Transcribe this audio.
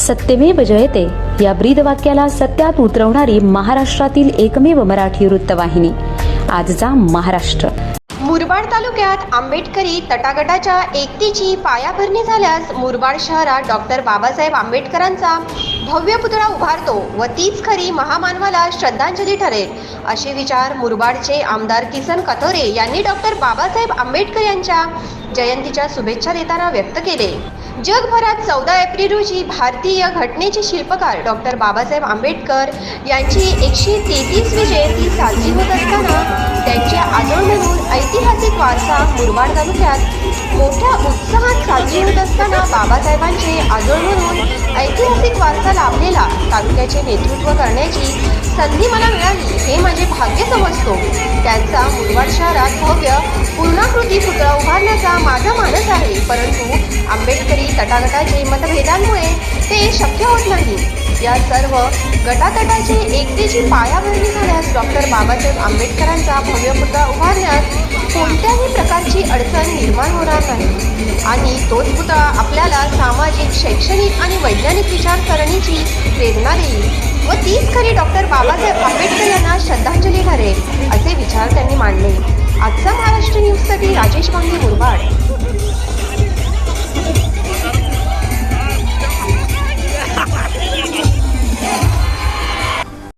सत्यमेव जयते. या ब्रीद वाक्याला सत्यात उतरवणारी महाराष्ट्रातील एकमेव मराठी वृत्तवाहिनी. आजचा महाराष्ट्र. मुरबाड तालुक्यात आंबेडकरी तटागटाच्या एकतेची पायाभरणी झाल्यास मुरबाड शहरात डॉक्टर बाबासाहेब आंबेडकरांचा भव्य पुतळा उभारतो व तीच खरी महामानवाला श्रद्धांजली ठरेल असे विचार मुरबाडचे आमदार किसन कथोरे यांनी डॉक्टर बाबासाहेब आंबेडकर यांच्या जयंतीच्या शुभेच्छा देताना व्यक्त केले. जगभरात चौदा एप्रिल रोजी भारतीय घटनेचे शिल्पकार डॉक्टर बाबासाहेब आंबेडकर यांची एकशे तेहतीसवी जयंती साजरी होत असताना त्यांचे आजोळ म्हणून ऐतिहासिक वारसा मुरबाड तालुक्यात मोठ्या उत्साहात साजरी होत असताना बाबासाहेबांचे आजोळ म्हणून ऐतिहासिक वारसा लाभलेला तालुक्याचे नेतृत्व करण्याची संधी मला मिळाली हे माझे भाग्य समजतो. त्यांचा मुरबाड शहरात भव्य पूर्णाकृती पुतळा उभारण्याचा माझा मानस आहे. परंतु आंबेडकरी तटागटाचे मतभेदांमुळे ते शक्य होत नाही. या सर्व गटातटाचे एकतेची पायाभरणी झाल्यास डॉक्टर बाबासाहेब आंबेडकरांचा भव्य पुतळा उभारण्यास कोणत्याही प्रकारची अडचण निर्माण होणार नाही. आणि तोच पुतळा आपल्याला शैक्षणिक आणि वैज्ञानिक विचारसरणीची प्रेरणा देईल व तीच खरी डॉक्टर बाबासाहेब आंबेडकर यांना श्रद्धांजली ठरेल असे विचार त्यांनी मांडले. आजचा महाराष्ट्र न्यूजसाठी राजेश वांगे